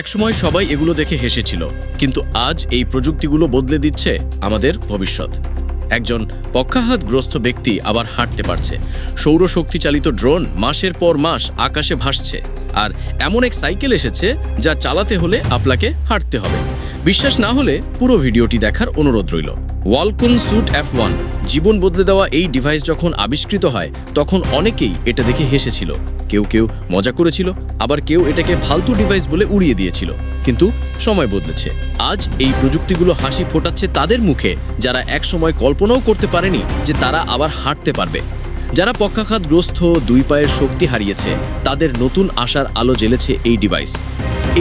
একসময় সবাই এগুলো দেখে হেসেছিল, কিন্তু আজ এই প্রযুক্তিগুলো বদলে দিচ্ছে আমাদের ভবিষ্যৎ। একজন পক্ষাঘাতগ্রস্ত ব্যক্তি আবার হাঁটতে পারছে। সৌরশক্তি চালিত ড্রোন মাসের পর মাস আকাশে ভাসছে, আর এমন এক সাইকেল এসেছে যা চালাতে হলে আপনাকে হাঁটতে হবে। বিশ্বাস না হলে পুরো ভিডিওটি দেখার অনুরোধ রইল। ওয়ালকুন স্যুট এফ ওয়ান জীবন বদলে দেওয়া এই ডিভাইস যখন আবিষ্কৃত হয়, তখন অনেকেই এটা দেখে হেসেছিল। কেউ কেউ মজা করেছিল, আবার কেউ এটাকে ফালতু ডিভাইস বলে উড়িয়ে দিয়েছিল। কিন্তু সময় বদলেছে। আজ এই প্রযুক্তিগুলো হাসি ফোটাচ্ছে তাদের মুখে, যারা একসময় কল্পনাও করতে পারেনি যে তারা আবার হাঁটতে পারবে। যারা পক্ষাঘাতগ্রস্ত দুই পায়ের শক্তি হারিয়েছে, তাদের নতুন আশার আলো জ্বেলেছে এই ডিভাইস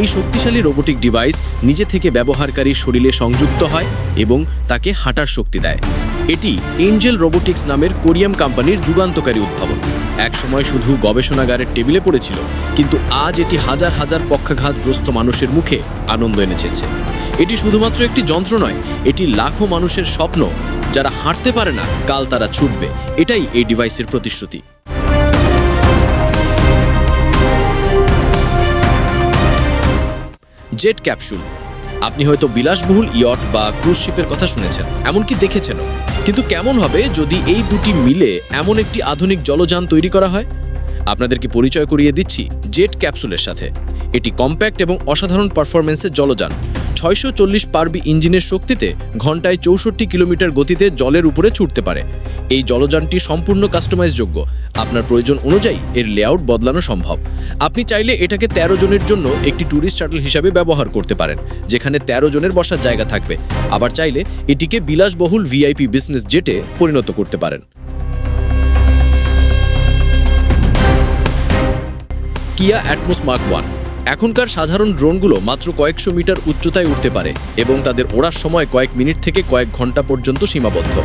এই শক্তিশালী রোবোটিক ডিভাইস নিজে থেকে ব্যবহারকারীর শরীরে সংযুক্ত হয় এবং তাকে হাঁটার শক্তি দেয়। এটি এঞ্জেল রোবোটিক্স নামের কোরিয়াম কোম্পানির যুগান্তকারী উদ্ভাবন। একসময় শুধু গবেষণাগারের টেবিলে পড়েছিল, কিন্তু আজ এটি হাজার হাজার পক্ষাঘাতগ্রস্ত মানুষের মুখে আনন্দ এনেছেছে এটি শুধুমাত্র একটি যন্ত্র নয়, এটি লাখো মানুষের স্বপ্ন, যারা হাঁটতে পারে না, কাল তারা ছুটবে। এটাই এই ডিভাইসের প্রতিশ্রুতি। Jet capsule. আপনি হয়তো বিলাসবহুল ইয়ট বা ক্রুজ শিপের কথা শুনেছেন, এমনকি দেখেছেনও। কিন্তু কেমন হবে যদি এই দুটি মিলে এমন একটি আধুনিক জলযান তৈরি করা হয়? আপনাদেরকে পরিচয় করিয়ে দিচ্ছি জেট ক্যাপসুলের সাথে। এটি কম্প্যাক্ট এবং অসাধারণ পারফরমেন্সের জলযান। ছয়শো চল্লিশ পারবি ইঞ্জিনের শক্তিতে ঘন্টায় চৌষট্টি কিলোমিটার গতিতে জলের উপরে ছুটতে পারে। এই জলযানটি সম্পূর্ণ কাস্টমাইজযোগ্য আপনার প্রয়োজন অনুযায়ী এর লেআউট বদলানো সম্ভব। আপনি চাইলে এটাকে ১৩ জনের জন্য একটি ট্যুরিস্ট শাটল হিসাবে ব্যবহার করতে পারেন, যেখানে ১৩ জনের বসার জায়গা থাকবে। আবার চাইলে এটিকে বিলাসবহুল ভিআইপি বিজনেস জেটে পরিণত করতে পারেন। কিয়া অ্যাটমোস মার্ক ওয়ান এখনকার সাধারণ ড্রোনগুলো মাত্র কয়েকশো মিটার উচ্চতায় উঠতে পারে এবং তাদের ওড়ার সময় কয়েক মিনিট থেকে কয়েক ঘণ্টা পর্যন্ত সীমাবদ্ধ।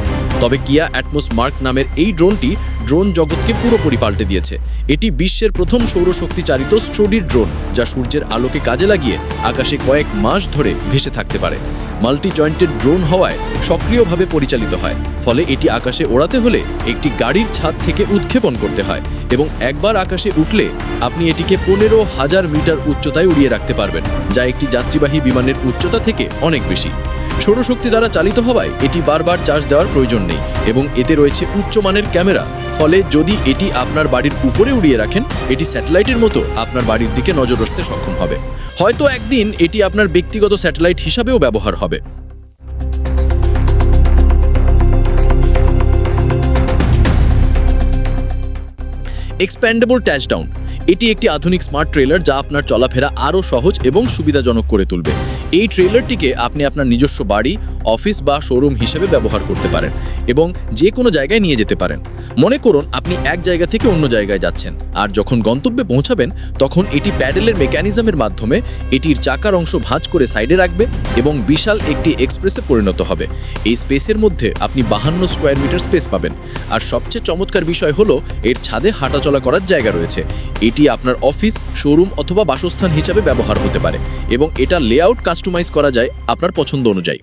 তবে কিয়া অ্যাটমোস মার্ক নামের এই ড্রোনটি ড্রোন জগৎকে পুরোপুরি পাল্টে দিয়েছে। এটি বিশ্বের প্রথম সৌরশক্তি চালিত স্ট্রোডির ড্রোন, যা সূর্যের আলোকে কাজে লাগিয়ে আকাশে কয়েক মাস ধরে ভেসে থাকতে পারে। মাল্টি জয়েন্টেড ড্রোন হওয়ায় সক্রিয়ভাবে পরিচালিত হয়, ফলে এটি আকাশে ওড়াতে হলে একটি গাড়ির ছাদ থেকে উৎক্ষেপণ করতে হয় এবং একবার আকাশে উঠলে আপনি এটিকে পনেরো হাজার মিটার উচ্চতায় উড়িয়ে রাখতে পারবেন, যা একটি যাত্রীবাহী বিমানের উচ্চতা থেকে অনেক বেশি। সৌরশক্তি দ্বারা চালিত হওয়ায় এটি বারবার চার্জ দেওয়ার প্রয়োজন নেই এবং এতে রয়েছে উচ্চমানের ক্যামেরা। ফলে যদি এটি আপনার বাড়ির উপরে উড়িয়ে রাখেন, এটি স্যাটেলাইটের মতো আপনার বাড়ির দিকে নজর রাখতে সক্ষম হবে। হয়তো একদিন এটি আপনার ব্যক্তিগত স্যাটেলাইট হিসাবেও ব্যবহার হবে। এক্সপ্যান্ডেবল টাচডাউন এটি একটি আধুনিক স্মার্ট ট্রেলার যা আপনার চলাফেরা আরও সহজ এবং সুবিধাজনক করে তুলবে। এই ট্রেলারটিকে আপনি আপনার নিজস্ব বাড়ি অফিস বা শোরুম হিসেবে ব্যবহার করতে পারেন এবং যে কোনো জায়গায় নিয়ে যেতে পারেন। মনে করুন, আপনি এক জায়গা থেকে অন্য জায়গায় যাচ্ছেন। আর যখন গন্তব্যে পৌঁছাবেন, তখন এটি প্যাডেলের মেকানিজমের মাধ্যমে এটির চাকার অংশ ভাঁজ করে সাইডে রাখবে এবং বিশাল একটি এক্সপ্রেসে পরিণত হবে। এই স্পেসের মধ্যে আপনি বাহান্ন স্কোয়ার মিটার স্পেস পাবেন। আর সবচেয়ে চমৎকার বিষয় হলো, এর ছাদে হাঁটাচলা করার জায়গা রয়েছে। এটি আপনার অফিস, শোরুম অথবা বাসস্থান হিসাবে ব্যবহার হতে পারে এবং এটা লেআউট কাস্টমাইজ করা যায় আপনার পছন্দ অনুযায়ী।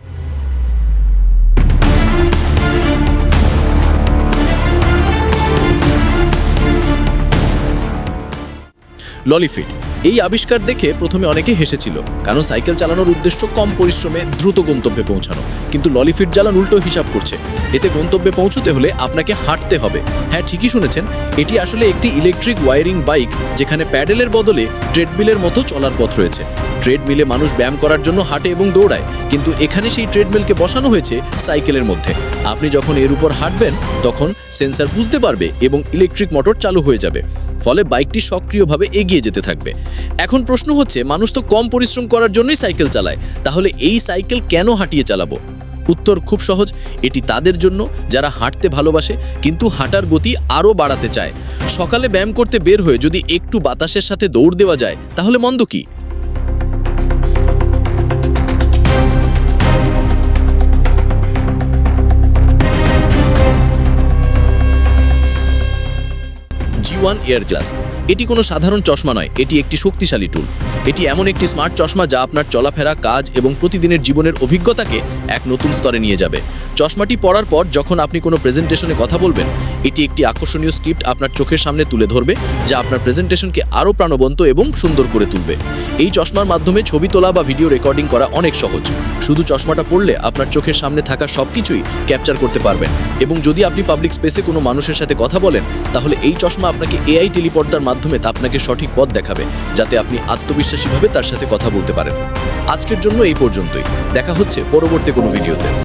ললিফিট এই আবিষ্কার দেখে প্রথমে অনেকে হেসেছিল, কারণ সাইকেল চালানোর উদ্দেশ্য কম পরিশ্রমে দ্রুত গন্তব্যে পৌঁছানো। কিন্তু ললিফিট জ্বালান উল্টো হিসাব করছে। এতে গন্তব্যে পৌঁছতে হলে আপনাকে হাঁটতে হবে। হ্যাঁ ঠিকই শুনেছেন, এটি আসলে একটি ইলেকট্রিক ওয়ারিং বাইক যেখানে প্যাডেলের বদলে ট্রেডমিলের মতো চলার পথ রয়েছে। ট্রেডমিলে মানুষ ব্যায়াম করার জন্য হাঁটে এবং দৌড়ায়, কিন্তু এখানে সেই ট্রেডমিলকে বসানো হয়েছে সাইকেলের মধ্যে। আপনি যখন এর উপর হাঁটবেন, তখন সেন্সার বুঝতে পারবে এবং ইলেকট্রিক মোটর চালু হয়ে যাবে, ফলে বাইকটি সক্রিয়ভাবে এগিয়ে যেতে থাকবে। এখন প্রশ্ন হচ্ছে, মানুষ তো কম পরিশ্রম করার জন্যই সাইকেল চালায়, তাহলে এই সাইকেল কেন হাঁটিয়ে চালাবো? উত্তর খুব সহজ, এটি তাদের জন্য, যারা হাঁটতে ভালোবাসে, কিন্তু হাঁটার গতি আরও বাড়াতে চায়। সকালে ব্যায়াম করতে বের হয়ে যদি একটু বাতাসের সাথে দৌড় দেওয়া যায়, তাহলে মন্দ কি? ওয়ান ইয়ার গ্লাস এটি কোনো সাধারণ চশমা নয়, এটি একটি শক্তিশালী টুল এটি এমন একটি স্মার্ট চশমা যা আপনার চলাফেরা, কাজ এবং প্রতিদিনের জীবনের অভিজ্ঞতাকে এক নতুন স্তরে নিয়ে যাবে। চশমাটি পরার পর যখন আপনি কোনো প্রেজেন্টেশনে কথা বলবেন, এটি একটি আকর্ষণীয় স্ক্রিপ্ট আপনার চোখের সামনে তুলে ধরবে, যা আপনার প্রেজেন্টেশনকে আরও প্রাণবন্ত এবং সুন্দর করে তুলবে। এই চশমার মাধ্যমে ছবি তোলা বা ভিডিও রেকর্ডিং করা অনেক সহজ। শুধু চশমাটা পড়লে আপনার চোখের সামনে থাকা সব কিছুই ক্যাপচার করতে পারবেন। এবং যদি আপনি পাবলিক স্পেসে কোনো মানুষের সাথে কথা বলেন, তাহলে এই চশমা আপনাকে এআই টেলিপর্দার মাধ্যমে তা আপনাকে সঠিক পথ দেখাবে, যাতে আপনি আত্মবিশ্বাসীভাবে তার সাথে কথা বলতে পারেন। আজকের জন্য এই পর্যন্তই। দেখা হচ্ছে পরবর্তী কোনো ভিডিওতে